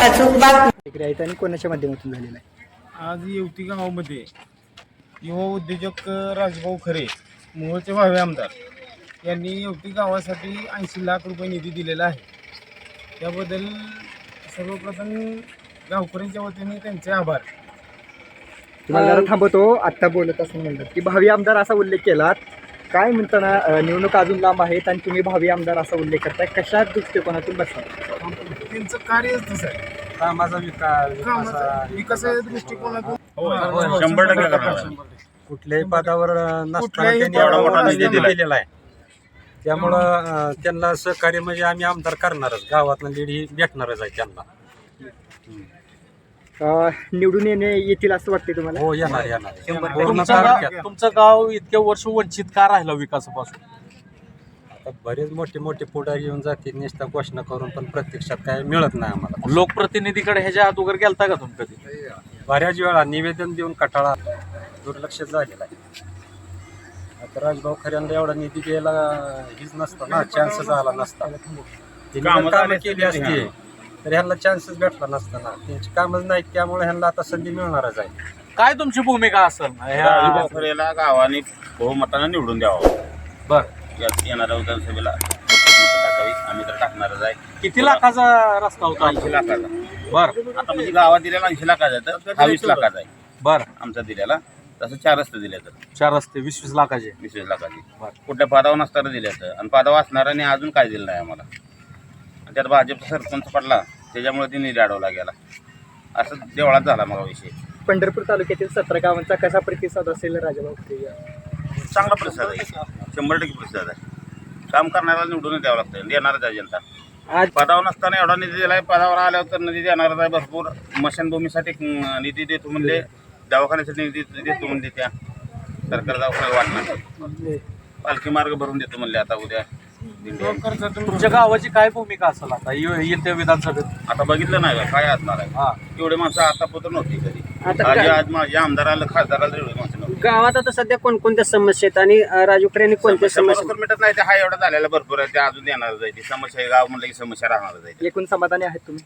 प्रतिक्रिया आहेत आणि कोणाच्या माध्यमातून झालेला आहे आज येवती गावामध्ये युवा उद्योजक राजभाऊ खरे मोहोळचे भावे आमदार यांनी येवती गावासाठी ऐंशी लाख रुपये निधी दिलेला आहे. त्याबद्दल सर्वप्रथम गावकऱ्यांच्या वतीने त्यांचे आभार. तुम्हाला जरा थांबवतो आत्ता बोलत असं म्हणतात की भावी आमदार असा उल्लेख केलात. काय म्हणताना निवडणूक अजून लांब आहेत आणि तुम्ही भावी आमदार असा उल्लेख करताय कशा दृष्टिकोनातून बसता त्यांचं कार्यच तसं आहे कामाचा विकास कामाचा विकासाच्या दृष्टिकोनातून शंभर टक्के शंभर करणार. टक्के. कुठल्याही पदावर नसताना कुठल्याही त्यांनी पदावर एवढा मोठा नसताना. निधी दिलेला आहे. त्यामुळं अं, त्यांना सहकार्य म्हणजे आम्ही आमदार करणारच. गावातनं लीड ही भेटणारच आहे त्यांना. अं, निवडून येणे येतील असं वाटते तुम्हाला? हो येणार येणार. पूर्ण तुमचं तालुक्यात. गाव तुमचं गाव इतके वर्ष वंचित का राहिलं विकासापासून. आता बरेच मोठे मोठे पुढारी येऊन जातील नुसता घोषणा करून पण प्रत्यक्षात काय मिळत नाही आम्हाला. लोकप्रतिनिधीकडे ह्याच्या अगोदर गेलता का तुम्ही कधी? बऱ्याच वेळा निवेदन देऊन कटाळा दुर्लक्ष झालेला आहे. आता राजभाऊ खऱ्यांना एवढा निधी द्यायला हीच नसतं ना चान्स झाला नसता. त्यांनी जर कामं केली असती तर ह्यांना चान्सच भेटला नसता ना. त्यांची कामच नाहीत त्यामुळे ह्यांना आता संधी मिळणारच आहे. काय तुमची भूमिका असेल? ह्या गावाने बहुमतानं निवडून द्यावं. बर. यात येणाऱ्या विधानसभेला टाकावी आम्ही तर टाकणारच आहे. किती लाखाचा रस्ता होता? ऐंशी लाखाचा. बर. आता म्हणजे गावात दिलेला ऐंशी लाखाचा आहे तर हा वीस लाखाचा आहे. बर. आमचा दिलेला. तसं चार रस्ते दिले तर. चार रस्ते वीस वीस लाखाचे. वीस वीस लाखाची. बरं. कुठल्या पदावर नसताना दिले तर आणि पदावर असणाऱ्याने अजून काय दिलं नाही आम्हाला. आणि त्यात भाजपचा सरपंच पडला. त्याच्यामुळे ते निधी अडवला गेला. असं देवळात झाला मग विषय. पंढरपूर तालुक्यातील सतरा गावांचा कसा प्रतिसाद असेल राजाभाऊ? चांगला प्रतिसाद आहे. शंभर टक्के प्रतिसाद आहे. काम करणाऱ्याला निवडून द्यावं लागतं. देणारच आहे जनता. आज पदावर नसताना एवढा निधी दिलाय. पदावर आल्यावर तर निधी देणारच आहे. भरपूर मशानभूमीसाठी निधी देतो म्हणले. दवाखान्यासाठी निधी देतो म्हणले त्या. सरकार दवाखान्यात वाटणार पालखी मार्ग भरून देतो म्हणले आता उद्या. तुमच्या गावाची काय भूमिका असेल आता? ये- येत्या विधानसभेत? आता बघितलं नाही का काय असणार आहे? एवढे माणसं आतापर्यंत नव्हती कधी. आता आज माझ्या आमदाराला खासदाराला एवढे गावात आता सध्या कोणकोणत्या समस्या आहेत आणि अं, राजू खरे यांनी कोणत्या समस्या मिटत नाही ते हा एवढा झालेला भरपूर आहे ते अजून येणारच आहे ती समस्या गाव म्हणलं की समस्या राहणारच आहे. एकूण समाधानी आहेत तुम्ही?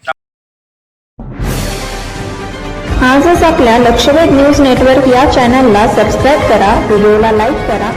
आजच आपल्या लक्षवेध न्यूज नेटवर्क या चॅनलला सबस्क्राईब करा व्हिडिओला लाईक करा